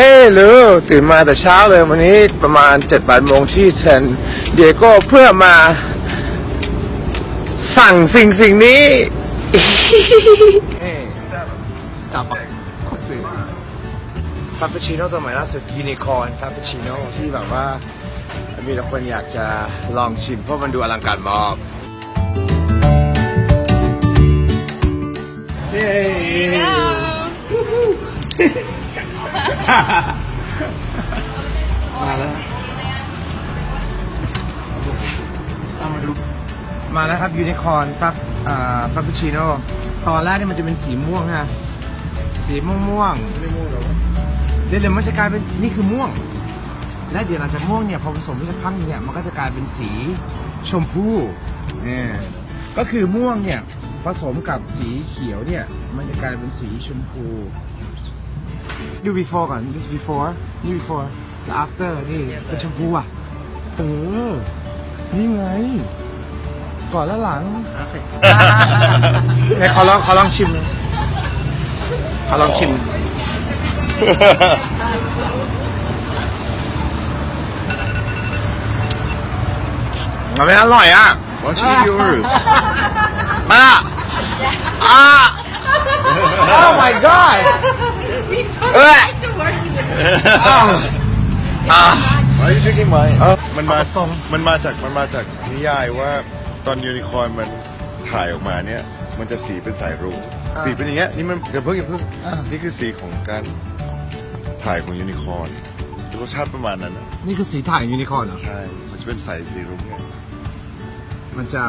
เฮ้ยลูตื่นมาแต่เช้าเลยวันนี้ประมาณ7จ็ดแปดโมงที่เซนเดียโก้เพื่อมา สั่งสิ่งสิ่งนี้จับฟาป p ชิโน่ตัวใหม่ล่าสุดยูนิคอร์นฟาป p ชิโน่ที่แบบว่า มีแต่คนอยากจะลองชิมเพราะมันดูอลังการมากเย้ มาแล้วเอามาดู มาแล้วครับยูนิคอร์นฟับอ่าฟาปูชิโน่ตอนแรกเนี่ยมันจะเป็นสีม่วงฮะ สีม่วงม่วงไม่ม่วงหรอเดี๋ยวเดี๋ยวมันจะกลายเป็นนี่คือม่วง และเดี๋ยวหลังจากม่วงเนี่ยพอผสมสักพักหนึงเนี่ยมันก็จะกลายเป็นสีชมพูเนี่ยก็คือม่วงเนี่ยผสมกับสีเขียวเนี่ยมันจะกลายเป็นสีชมพู ดู before ก่อน this before นี่ before แล้ว after นี่เป็นชมพูอะ เออ นี่ไง ก่อนและหลังไหนขอลองขอลองชิมขอลองชิม มันไม่อร่อยอะ Why don't you eat yours? มาอะ Oh my god เอ้ยอะอะ Why are you drinking mine? เออมันมาตรงมันมาจากมันมาจากนิยายว่าตอนยูนิคอร์นมันถ่ายออกมาเนี่ย มันจะสีเป็นสายรุ้งสีเป็นอย่างเงี้ยนี่มันอย่าเพิ่งอย่าเพิ่งนี่คือสีของการถ่ายของยูนิคอร์นรสชาติประมาณนั้นนะนี่คือสีถ่ายยูนิคอร์นเหรอใช่ มันจะเป็นสายสีรุ้งไง มันเจ้า